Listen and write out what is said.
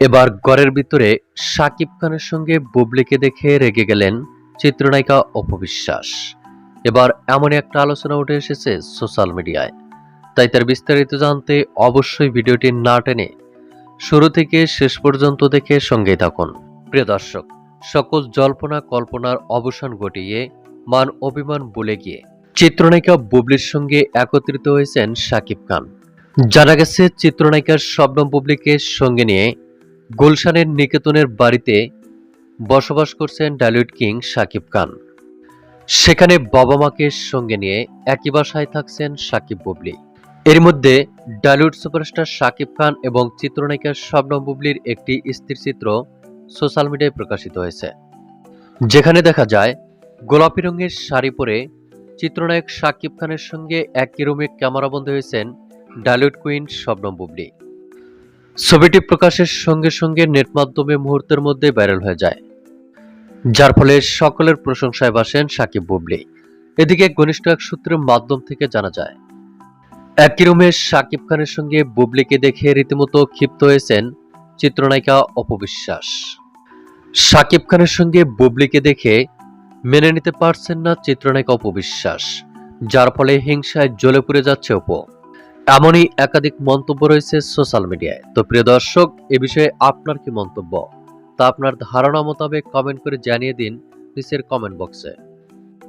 এবার ঘরের ভিতরে সাকিব খানের সঙ্গে বুবলিকে দেখে রেগে গেলেন চিত্রনায়িকা অপবিশ্বাস এবার এমনই একটা আলোচনা উঠে এসেছে সোশ্যাল মিডিয়ায়। তাই তার বিস্তারিত জানতে অবশ্যই ভিডিওটি না টেনে শুরু থেকে শেষ পর্যন্ত দেখে সঙ্গেই থাকুন। প্রিয় দর্শক, সকল জল্পনা কল্পনার অবসান ঘটিয়ে মান অভিমান ভুলে গিয়ে চিত্রনায়িকা বুবলির সঙ্গে একত্রিত হয়েছেন শাকিব খান। জানা গেছে, চিত্রনায়িকার শবনম বুবলিকে সঙ্গে নিয়ে গুলশানের নিকেতনের বাড়িতে বসবাস করছেন ডালিউড কিং শাকিব খান। সেখানে বাবা মাকে সঙ্গে নিয়ে একই বাসায় থাকছেন শাকিব বুবলি। এর মধ্যে ডালিউড সুপারস্টার শাকিব খান এবং চিত্রনায়িকা শবনম বুবলির একটি স্থির চিত্র সোশ্যাল মিডিয়ায় প্রকাশিত হয়েছে। যেখানে দেখা যায়, গোলাপি রঙের শাড়ি পরে চিত্রনায়ক শাকিব খানের সঙ্গে একই রুমে ক্যামেরাবন্দী হয়েছেন ডালিউড কুইন শবনম বুবলি। ছবিটি প্রকাশের সঙ্গে সঙ্গে নেট মাধ্যমে মুহূর্তের মধ্যে ভাইরাল হয়ে যায়। যার ফলে সকলের প্রশংসায় বাসেন সাকিব বুবলি। এদিকে ঘনিষ্ঠ এক সূত্রের মাধ্যম থেকে জানা যায়, একই রুমে সাকিব খানের সঙ্গে বুবলিকে দেখে রীতিমতো ক্ষিপ্ত হয়েছেন চিত্রনায়িকা অপবিশ্বাস সাকিব খানের সঙ্গে বুবলিকে দেখে মেনে নিতে পারছেন না চিত্রনায়িকা অপবিশ্বাস যার ফলে হিংসায় জ্বলে পুড়ে যাচ্ছে অপু। এমনই একাধিক মন্তব্য রয়েছে সোশ্যাল মিডিয়ায়। তো প্রিয় দর্শক, এ বিষয়ে আপনার কি মন্তব্য? তা আপনার ধারণা মোতাবেক কমেন্ট করে জানিয়ে দিন নিচের কমেন্ট বক্সে।